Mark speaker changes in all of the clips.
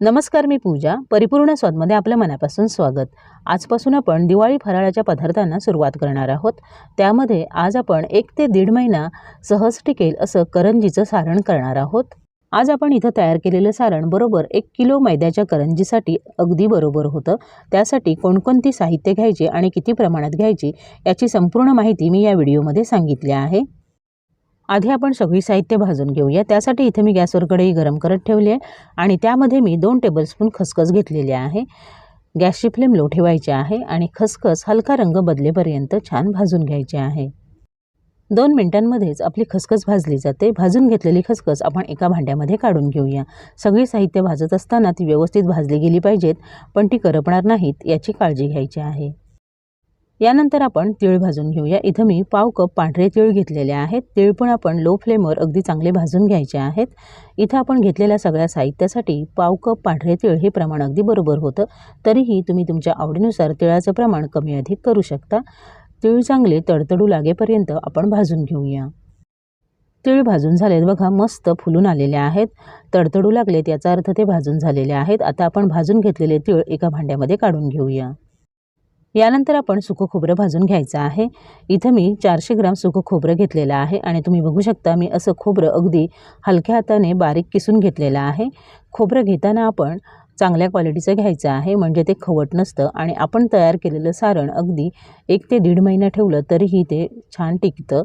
Speaker 1: नमस्कार मी पूजा. परिपूर्ण स्वादमध्ये आपल्या मनापासून स्वागत. आजपासून आपण दिवाळी फराळाच्या पदार्थांना सुरुवात करणार आहोत. त्यामध्ये आज आपण एक ते दीड महिना सहज टिकेल असं करंजीचं सारण करणार आहोत. आज आपण इथं तयार केलेलं सारण बरोबर एक किलो मैद्याच्या करंजीसाठी अगदी बरोबर होतं. त्यासाठी कोणकोणती साहित्य घ्यायची आणि किती प्रमाणात घ्यायची याची संपूर्ण माहिती मी या व्हिडिओमध्ये सांगितली आहे. आधी आपण सगळी साहित्य भाजून घेऊया. त्यासाठी इथे मी गॅसवर कढई गरम करत ठेवली आहे आणि त्यामध्ये मी दोन टेबलस्पून खसखस घेतलेली आहे. गॅसची फ्लेम लो ठेवायची आहे आणि खसखस हलका रंग बदलेपर्यंत छान भाजून घ्यायची आहे. दोन मिनटांमध्येच आपली खसखस भाजली जाते. भाजून घेतलेली खसखस आपण एका भांड्यामध्ये काढून घेऊया. सगळी साहित्य भाजत असताना ती व्यवस्थित भाजली गेली पाहिजेत पण ती करपणार नाहीत याची काळजी घ्यायची आहे. यानंतर आपण तीळ भाजून घेऊया. इथं मी पाव कप पांढरे तीळ घेतलेले आहेत. तीळ पण आपण लो फ्लेमवर अगदी चांगले भाजून घ्यायचे आहेत. इथं आपण घेतलेल्या सगळ्या साहित्यासाठी पाव कप पांढरे तीळ हे प्रमाण अगदी बरोबर होतं. तरीही तुम्ही तुमच्या आवडीनुसार तिळाचं प्रमाण कमी अधिक करू शकता. तीळ चांगले तडतडू लागेपर्यंत आपण भाजून घेऊया. तीळ भाजून झालेत बघा मस्त फुलून आलेले आहेत. तडतडू लागलेत याचा अर्थ ते भाजून झालेले आहेत. आता आपण भाजून घेतलेले तीळ एका भांड्यामध्ये काढून घेऊया. यानंतर आपण सुकं खोबरं भाजून घ्यायचं आहे. इथं मी चारशे ग्राम सुकं खोबरं घेतलेलं आहे आणि तुम्ही बघू शकता मी असं खोबरं अगदी हलक्या हाताने बारीक किसून घेतलेलं आहे. खोबरं घेताना आपण चांगल्या क्वालिटीचं घ्यायचं आहे म्हणजे ते खवट नसतं आणि आपण तयार केलेलं सारण अगदी एक ते दीड महिना ठेवलं तरीही ते छान टिकतं.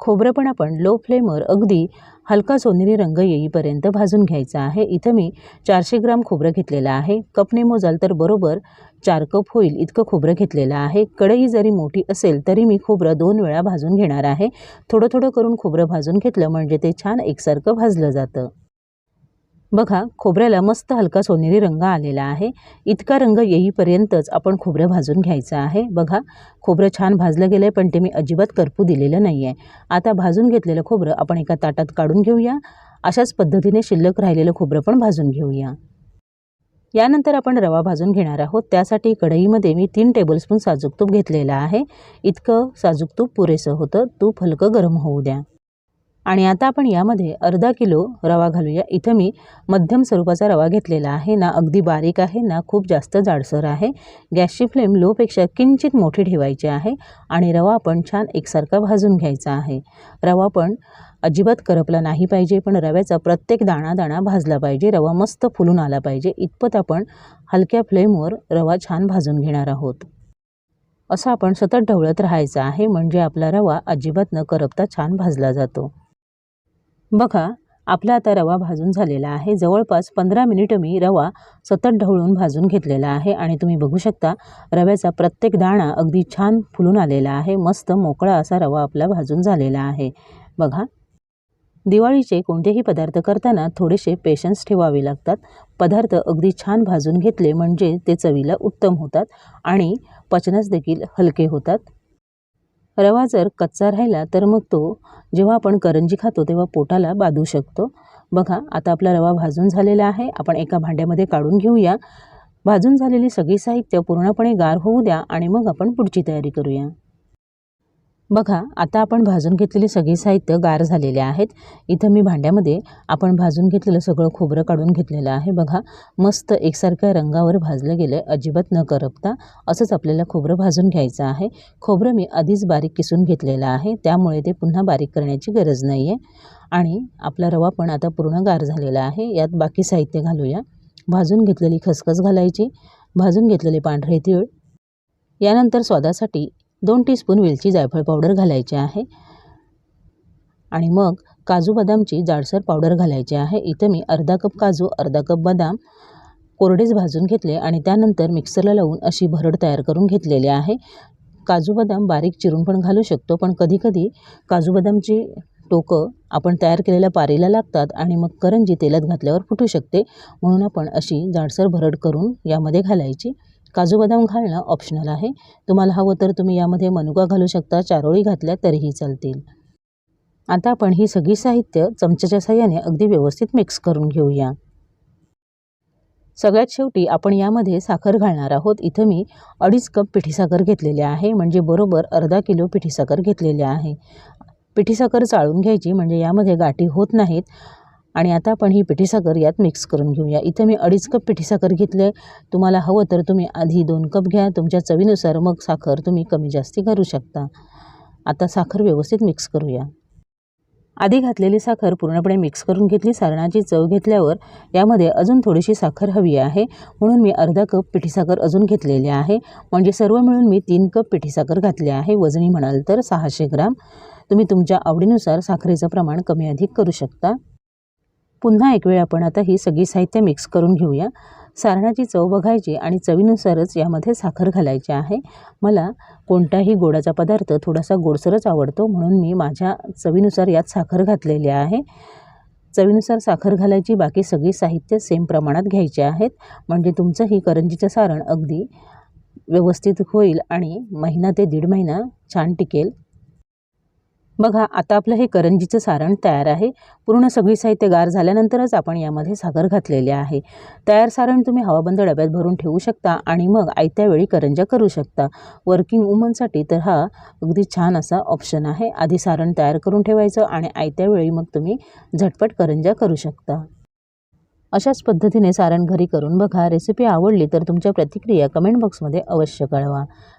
Speaker 1: खोबरं पण आपण लो फ्लेमवर अगदी हलका सोनेरी रंग येईपर्यंत भाजून घ्यायचा आहे. इथं मी चारशे ग्राम खोबरं घेतलेलं आहे. कपने मोजाल तर बरोबर चार कप होईल इतकं खोबरं घेतलेलं आहे. कढई जरी मोठी असेल तरी मी खोबरं दोन वेळा भाजून घेणार आहे. थोडं थोडं करून खोबरं भाजून घेतलं म्हणजे ते छान एकसारखं भाजलं जातं. बघा खोबऱ्याला मस्त हलका सोनेरी रंग आलेला आहे. इतका रंग येईपर्यंतच आपण खोबरं भाजून घ्यायचं आहे. बघा खोबरं छान भाजलं गेलं आहे पण ते मी अजिबात करपू दिलेलं नाही आहे आता भाजून घेतलेलं खोबरं आपण एका ताटात काढून घेऊया. अशाच पद्धतीने शिल्लक राहिलेलं खोबरं पण भाजून घेऊया. यानंतर आपण रवा भाजून घेणार आहोत. त्यासाठी कढईमध्ये मी तीन टेबलस्पून साजूक तूप घेतलेलं आहे. इतकं साजूक तूप पुरेसं होतं. तूप हलकं गरम होऊ द्या. आणि आता आपण यामध्ये अर्धा किलो रवा घालूया. इथं मी मध्यम स्वरूपाचा रवा घेतलेला आहे. ना अगदी बारीक आहे ना खूप जास्त जाडसर आहे. गॅसची फ्लेम लोपेक्षा किंचित मोठी ठेवायची आहे आणि रवा आपण छान एकसारखा भाजून घ्यायचा आहे. रवा पण अजिबात करपला नाही पाहिजे पण रव्याचा प्रत्येक दाणा दाणा भाजला पाहिजे. रवा मस्त फुलून आला पाहिजे. इतपत आपण हलक्या फ्लेमवर रवा छान भाजून घेणार आहोत. असं आपण सतत ढवळत राहायचं आहे म्हणजे आपला रवा अजिबात न करपता छान भाजला जातो. बघा आपला आता रवा भाजून झालेला आहे. जवळपास पंधरा मिनिटं मी रवा सतत ढवळून भाजून घेतलेला आहे आणि तुम्ही बघू शकता रव्याचा प्रत्येक दाणा अगदी छान फुलून आलेला आहे. मस्त मोकळा असा रवा आपला भाजून झालेला आहे. बघा दिवाळीचे कोणतेही पदार्थ करताना थोडेसे पेशन्स ठेवावे लागतात. पदार्थ अगदी छान भाजून घेतले म्हणजे ते चवीला उत्तम होतात आणि पचनास देखील हलके होतात. रवा जर कच्चा राहिला तर मग तो जेव्हा आपण करंजी खातो तेव्हा पोटाला बाधू शकतो. बघा आता आपला रवा भाजून झालेला आहे. आपण एका भांड्यामध्ये काढून घेऊया. भाजून झालेली सगळी साहित्य पूर्णपणे गार होऊ द्या आणि मग आपण पुढची तयारी करूया. बघा आता आपण भाजून घेतलेली सगळी साहित्य गार झालेले आहेत. इथं मी भांड्यामध्ये आपण भाजून घेतलेलं सगळं खोबरं काढून घेतलेलं आहे. बघा मस्त एकसारख्या रंगावर भाजलं गेलं आहे अजिबात न करपता असंच आपल्याला खोबरं भाजून घ्यायचं आहे. खोबरं मी आधीच बारीक किसून घेतलेलं आहे. त्यामुळे ते पुन्हा बारीक करण्याची गरज नाही आहे आणि आपला रवा पण आता पूर्ण गार झालेला आहे. यात बाकी साहित्य घालूया. भाजून घेतलेली खसखस घालायची. भाजून घेतलेले पांढरे तीळ. यानंतर स्वादासाठी दोन टीस्पून वेलची जायफळ पावडर घालायची आहे. आणि मग काजू बदामची जाडसर पावडर घालायची आहे. इथं मी अर्धा कप काजू अर्धा कप बदाम कोरडेच भाजून घेतले आणि त्यानंतर मिक्सरला लावून अशी भरड तयार करून घेतलेली आहे. काजू बदाम बारीक चिरून पण घालू शकतो पण कधीकधी काजू बदामची टोकं आपण तयार केलेल्या पारीला लागतात आणि मग करंजी तेलात घातल्यावर फुटू शकते. म्हणून आपण अशी जाडसर भरड करून यामध्ये घालायची. काजू बदाम घालणं ऑप्शनल आहे. तुम्हाला हवं तर तुम्ही यामध्ये मनुका घालू शकता चारोळी घातल्या तरीही चालतील. आता आपण ही सगळी साहित्य चमच्याच्या साह्याने अगदी व्यवस्थित मिक्स करून घेऊया. सगळ्यात शेवटी आपण यामध्ये साखर घालणार आहोत. इथं मी अडीच कप पिठी साखर घेतलेली आहे म्हणजे बरोबर अर्धा किलो पिठी साखर घेतलेली आहे. पिठी साखर चाळून घ्यायची म्हणजे यामध्ये गाठी होत नाहीत. आणि आता आपण ही पिठीसाखर यात मिक्स करून घेऊया. इथे मी अडीच कप पिठीसाखर घेतले घेतली आहे तुम्हाला हवं तर तुम्ही आधी दोन कप घ्या. तुमच्या चवीनुसार मग साखर तुम्ही कमी जास्ती करू शकता. आता साखर व्यवस्थित मिक्स करूया. आधी घातलेली साखर पूर्णपणे मिक्स करून घेतली. सारणाची चव घेतल्यावर यामध्ये अजून थोडीशी साखर हवी आहे. म्हणून मी अर्धा कप पिठीसाखर अजून घेतलेली आहे. म्हणजे सर्व मिळून मी तीन कप पिठीसाखर घातले घातली आहे. वजनी म्हणाल तर सहाशे ग्राम. तुम्ही तुमच्या आवडीनुसार साखरेचं प्रमाण कमी अधिक करू शकता. पुन्हा एक वेळ आपण आता ही सगळी साहित्य मिक्स करून घेऊया. सारणाची चव बघायची आणि चवीनुसारच यामध्ये साखर घालायची आहे. मला कोणताही गोडाचा पदार्थ थोडासा गोडसरच आवडतो म्हणून मी माझ्या चवीनुसार यात साखर घातलेली आहे. चवीनुसार साखर घालायची बाकी सगळी साहित्य सेम प्रमाणात घ्यायचे आहेत. म्हणजे तुमचं ही करंजीचं सारण अगदी व्यवस्थित होईल आणि महिना ते दीड महिना छान टिकेल. बघा आता आपलं हे करंजीचं सारण तयार आहे. पूर्ण सगळी साहित्य गार झाल्यानंतरच आपण यामध्ये साखर घातलेली आहे. तयार सारण तुम्ही हवाबंद डब्यात भरून ठेवू शकता आणि मग आयत्या वेळी करंजा करू शकता. वर्किंग वुमनसाठी तर हा अगदी छान असा ऑप्शन आहे. आधी सारण तयार करून ठेवायचं आणि आयत्या वेळी मग तुम्ही झटपट करंजा करू शकता. अशाच पद्धतीने सारण घरी करून बघा. रेसिपी आवडली तर तुमच्या प्रतिक्रिया कमेंट बॉक्समध्ये अवश्य कळवा.